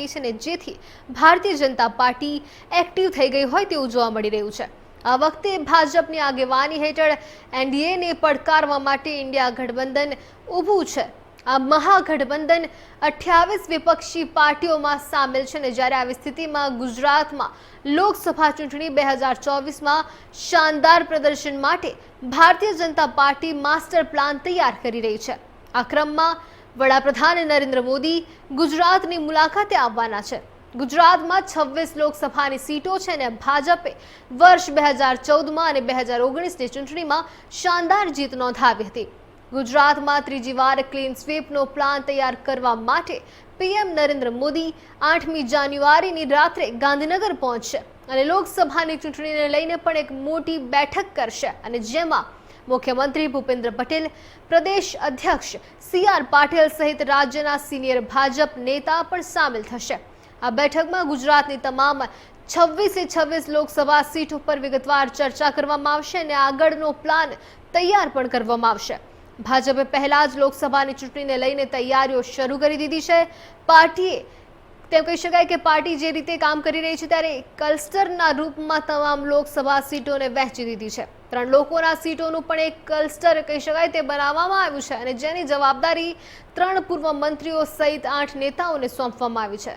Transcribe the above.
શકી છે ને જેથી ભારતીય જનતા પાર્ટી એક્ટિવ થઈ ગઈ હોય તેવું જોવા મળી રહ્યું છે. આ વખતે ભાજપની આગેવાની હેઠળ એનડીએને પડકારવા માટે ઇન્ડિયા ગઠબંધન ઊભું છે. આ મહાગઠબંધન અઠ્યાવીસ વિપક્ષી પાર્ટીઓમાં સામેલ છે ને જ્યારે આવી સ્થિતિમાં ગુજરાતમાં લોકસભા ચૂંટણી બે હજાર ચોવીસમાં શાનદાર પ્રદર્શન માટે Bharatiya Janata party master plan તૈયાર કરી રહી છે. આ ક્રમમાં વડાપ્રધાન નરેન્દ્ર મોદી ગુજરાતની મુલાકાતે આવવાના છે. ગુજરાતમાં છવ્વીસ લોકસભાની સીટો છે અને ભાજપે વર્ષ બે હજાર ચૌદમાં અને બે હજાર ઓગણીસની ચૂંટણીમાં શાનદાર જીત નોંધાવી હતી. ગુજરાતમાં ત્રીજી વાર ક્લીન સ્વીપનો પ્લાન તૈયાર કરવા માટે પીએમ નરેન્દ્ર મોદી આઠમી જાન્યુઆરીની રાત્રે ગાંધીનગર પહોંચશે અને લોકસભાની ચૂંટણીને લઈને પણ એક મોટી બેઠક કરશે અને જેમાં મુખ્યમંત્રી ભૂપેન્દ્ર પટેલ, પ્રદેશ અધ્યક્ષ સી આર પાટીલ સહિત રાજ્યના સિનિયર ભાજપ નેતા પણ સામેલ થશે. આ બેઠકમાં ગુજરાતની તમામ છવ્વીસે છવ્વીસ લોકસભા સીટ ઉપર વિગતવાર ચર્ચા કરવામાં આવશે અને આગળનો પ્લાન તૈયાર પણ કરવામાં આવશે. ભાજપે પહેલા જ લોકસભાની ચૂંટણીને લઈને તૈયારીઓ શરૂ કરી દીધી છે. પાર્ટીએ તેમ કહી શકાય કે પાર્ટી જે રીતે કામ કરી રહી છે, ત્યારે ક્લસ્ટરના રૂપમાં તમામ લોકસભા સીટોને વહેંચી દીધી છે. ત્રણ લોકોના સીટોનું પણ એક ક્લસ્ટર કહી શકાય તે બનાવવામાં આવ્યું છે અને જેની જવાબદારી ત્રણ પૂર્વ મંત્રીઓ સહિત આઠ નેતાઓને સોંપવામાં આવી છે.